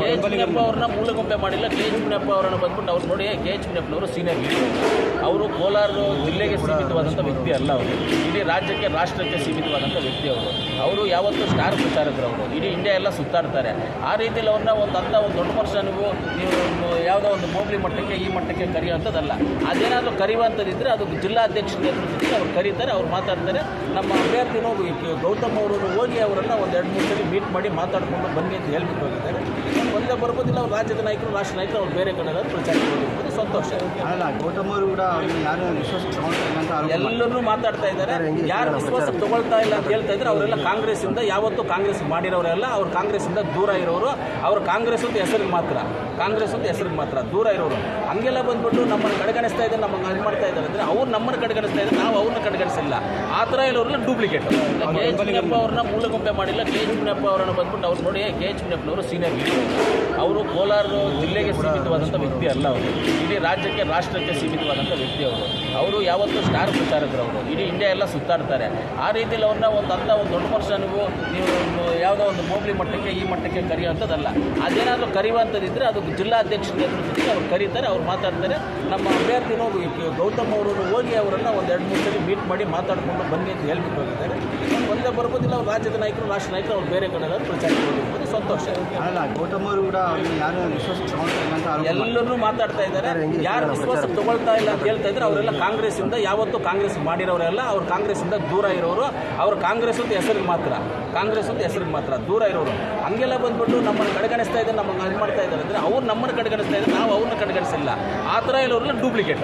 K H Muniyappa ಅವ್ರನ್ನ ಮೂಲಗುಂಪೆ ಮಾಡಿಲ್ಲ. K H Muniyappa ಅವರನ್ನು ಬಂದ್ಬಿಟ್ಟು ಅವ್ರು ನೋಡಿ ಕೆ ಎಚ್ ಮುನಿಯಪ್ಪನವರು ಸೀನಿಯರ್ ಲೀಡರ್ ಅವರು ಕೋಲಾರ ಜಿಲ್ಲೆಗೆ ಸೀಮಿತವಾದಂಥ ವ್ಯಕ್ತಿ ಅಲ್ಲ ಅವರು. ಇಡೀ ರಾಜ್ಯಕ್ಕೆ ರಾಷ್ಟ್ರಕ್ಕೆ ಸೀಮಿತವಾದಂಥ ವ್ಯಕ್ತಿ ಅವರು. ಅವರು ಯಾವತ್ತೂ ಸ್ಟಾರ್ ಪ್ರಚಾರಕರು ಅವರು. ಇಡೀ ಇಂಡಿಯಾ ಎಲ್ಲ ಸುತ್ತಾಡ್ತಾರೆ. ಆ ರೀತಿಯಲ್ಲಿ ಅವ್ರನ್ನ ಒಂದು ಅಂಥ ಒಂದು ದೊಡ್ಡ ಮನುಷ್ಯನಿಗೂ ನೀವು ಯಾವುದೋ ಒಂದು ಹೋಬಳಿ ಮಟ್ಟಕ್ಕೆ ಈ ಮಟ್ಟಕ್ಕೆ ಕರೆಯುವಂಥದ್ದಲ್ಲ. ಅದೇನಾದರೂ ಕರೆಯುವಂಥದ್ದಿದ್ದರೆ ಅದು ಜಿಲ್ಲಾಧ್ಯಕ್ಷರ ನೇತೃತ್ವದಲ್ಲಿ ಅವ್ರು ಕರೀತಾರೆ ಅವ್ರು ಮಾತಾಡ್ತಾರೆ. ನಮ್ಮ ಅಭ್ಯರ್ಥಿನೂ ಗೌತಮ್ ಅವರು ಹೋಗಿ ಅವರನ್ನು ಒಂದು ಎರಡು ಮೂರು ಸಲ ಮೀಟ್ ಮಾಡಿ ಮಾತಾಡಿಕೊಂಡು ಬನ್ನಿ ಅಂತ ಹೇಳ್ಬಿಟ್ಟು ಹೋಗಿದ್ದಾರೆ. ಒಂದೇ ಬರ್ಬೋದಿಲ್ಲ ಅವ್ರು ರಾಜ್ಯದ ನಾಯಕರು ರಾಷ್ಟ್ರ ನಾಯಕರು ಅವ್ರು ಬೇರೆ ಕಡೆ ಪ್ರಚಾರ ಹೋಗಿರ್ಬೋದು ಸಂತೋಷ. ಅಲ್ಲ ಗೌತಮ್ ಅವರು ಕೂಡ ಅವ್ರನ್ನ ಯಾರು ವಿಶ್ವಾಸ ತಗೊಳ್ತಾರೆ ಅಂತ ಆರೋಪ ಎಲ್ಲರೂ ಮಾತಾಡ್ತಾ ಇದ್ದಾರೆ. ಯಾರು ವಿಶ್ವಾಸ ತಗೊಳ್ತಾ ಇಲ್ಲ ಅಂತ ಹೇಳ್ತಾ ಇದ್ರೆ ಅವರೆಲ್ಲ ಕಾಂಗ್ರೆಸ್ ಇಂದ ಯಾವತ್ತೂ ಕಾಂಗ್ರೆಸ್ ಮಾಡಿರೋರೆಲ್ಲ ಅವ್ರು ಕಾಂಗ್ರೆಸ್ ಇಂದ ದೂರ ಇರೋರು. ಅವ್ರು ಕಾಂಗ್ರೆಸ್ ಅಂತ ಹೆಸರಿಗೆ ಮಾತ್ರ. ಕಾಂಗ್ರೆಸ್ ಅಂತ ಹೆಸರಿಗೆ ಮಾತ್ರ ದೂರ ಇರೋರು. ಹಂಗೆಲ್ಲ ಬಂದ್ಬಿಟ್ಟು ನಮ್ಮನ್ನು ಕಡೆಗಣಿಸ್ತಾ ಇದ್ದಾರೆ ನಮ್ಮನ್ನು ಇದು ಮಾಡ್ತಾ ಇದ್ದಾರೆ ಅಂದರೆ ಅವ್ರು ನಮ್ಮನ್ನು ಕಡೆಗಣಿಸ್ತಾ ಇದ್ದಾರೆ ನಾವು ಅವ್ರನ್ನ ಕಡೆಗಣಿಸಿಲ್ಲ. ಆ ಥರ ಇರೋರೆಲ್ಲ ಡೂಪ್ಲಿಕೇಟ್ ಕೆ ಎಚ್ ಮುನಿಯಪ್ಪ ಅವ್ರನ್ನ ಮೂಲಗುಂಪೆ ಮಾಡಿಲ್ಲ ಕೆ ಎಚ್ ಮುನಿಯಪ್ಪ ಅವರನ್ನು ಬಂದ್ಬಿಟ್ಟು ಅವ್ರು ನೋಡಿ ಕೆ ಎಚ್ ಮುನಿಯಪ್ಪನವರು ಸೀನಿಯರ್ ಲೀಡರ್ ಅವರು ಕೋಲಾರ ಜಿಲ್ಲೆಗೆ ಸೀಮಿತವಾದಂಥ ವ್ಯಕ್ತಿ ಅಲ್ಲ ಅವರು. ಇಡೀ ರಾಜ್ಯಕ್ಕೆ ರಾಷ್ಟ್ರಕ್ಕೆ ಸೀಮಿತವಾದಂಥ ವ್ಯಕ್ತಿ ಅವರು. ಅವರು ಯಾವತ್ತೂ ಸ್ಟಾರ್ ಪ್ರಚಾರಕರು ಅವರು. ಇಡೀ ಇಂಡಿಯಾ ಎಲ್ಲ ಸುತ್ತಾಡ್ತಾರೆ. ಆ ರೀತಿಯಲ್ಲಿ ಅವ್ರನ್ನ ಒಂದು ಅಂಥ ಒಂದು ದೊಡ್ಡ ಪರ್ಸನ್ಗೂ ನೀವು ಯಾವುದೋ ಒಂದು ಹೋಬಳಿ ಮಟ್ಟಕ್ಕೆ ಈ ಮಟ್ಟಕ್ಕೆ ಕರೆಯುವಂಥದ್ದಲ್ಲ. ಅದೇನಾದರೂ ಕರೆಯುವಂಥದ್ದಿದ್ದರೆ ಅದು ಜಿಲ್ಲಾಧ್ಯಕ್ಷರ ನೇತೃತ್ವದಲ್ಲಿ ಅವ್ರು ಕರೀತಾರೆ ಅವ್ರು ಮಾತಾಡ್ತಾರೆ. ನಮ್ಮ ಅಭ್ಯರ್ಥಿನೂ ಗೌತಮ್ ಅವರು ಹೋಗಿ ಅವರನ್ನು ಒಂದು ಎರಡು ಮೂರು ಸಲ ಮೀಟ್ ಮಾಡಿ ಮಾತಾಡಿಕೊಂಡು ಬನ್ನಿ ಅಂತ ಹೇಳ್ಬಿಟ್ಟು ಹೋಗಿದ್ದಾರೆ. ಒಂದೇ ಬರ್ಬೋದಿಲ್ಲ ಅವ್ರು ರಾಜ್ಯದ ನಾಯಕರು ರಾಷ್ಟ್ರ ನಾಯಕರು ಅವ್ರು ಬೇರೆ ಕಡೆ ಪ್ರಚಾರ ಮಾಡಿರ್ಬೋದು ಸಂತೋಷ. ಅಲ್ಲ ಗೌತಮ್ ಅವರು ಕೂಡ ಅವ್ರನ್ನ ಯಾರು ವಿಶ್ವಾಸ ಎಲ್ಲರೂ ಮಾತಾಡ್ತಾ ಇದ್ದಾರೆ. ಯಾರು ವಿಶ್ವಾಸ ತಗೊಳ್ತಾ ಇಲ್ಲ ಅಂತ ಹೇಳ್ತಾ ಇದ್ರೆ ಅವರೆಲ್ಲ ಕಾಂಗ್ರೆಸ್ ಇಂದ ಯಾವತ್ತೂ ಕಾಂಗ್ರೆಸ್ ಮಾಡಿರೋರೆಲ್ಲ ಅವ್ರು ಕಾಂಗ್ರೆಸ್ ಇಂದ ದೂರ ಇರೋರು. ಅವ್ರು ಕಾಂಗ್ರೆಸ್ ಅಂತ ಹೆಸರಿಗೆ ಮಾತ್ರ. ಕಾಂಗ್ರೆಸ್ ಅಂತ ಹೆಸರಿಗೆ ಮಾತ್ರ, ದೂರ ಇರೋರು. ಹಂಗೆಲ್ಲ ಬಂದ್ಬಿಟ್ಟು ನಮ್ಮನ್ನು ಕಡೆಗಣಿಸ್ತಾ ಇದ್ದಾರೆ, ನಮ್ಮನ್ನು ಇದು ಮಾಡ್ತಾ ಇದ್ದಾರೆ ಅಂದರೆ ಅವ್ರು ನಮ್ಮನ್ನು ಕಡೆಗಣಿಸ್ತಾ ಇದ್ದಾರೆ, ನಾವು ಅವ್ರನ್ನ ಕಡೆಗಣಿಸಿಲ್ಲ. ಆ ಥರ ಇರೋರೆಲ್ಲ ಡೂಪ್ಲಿಕೇಟ್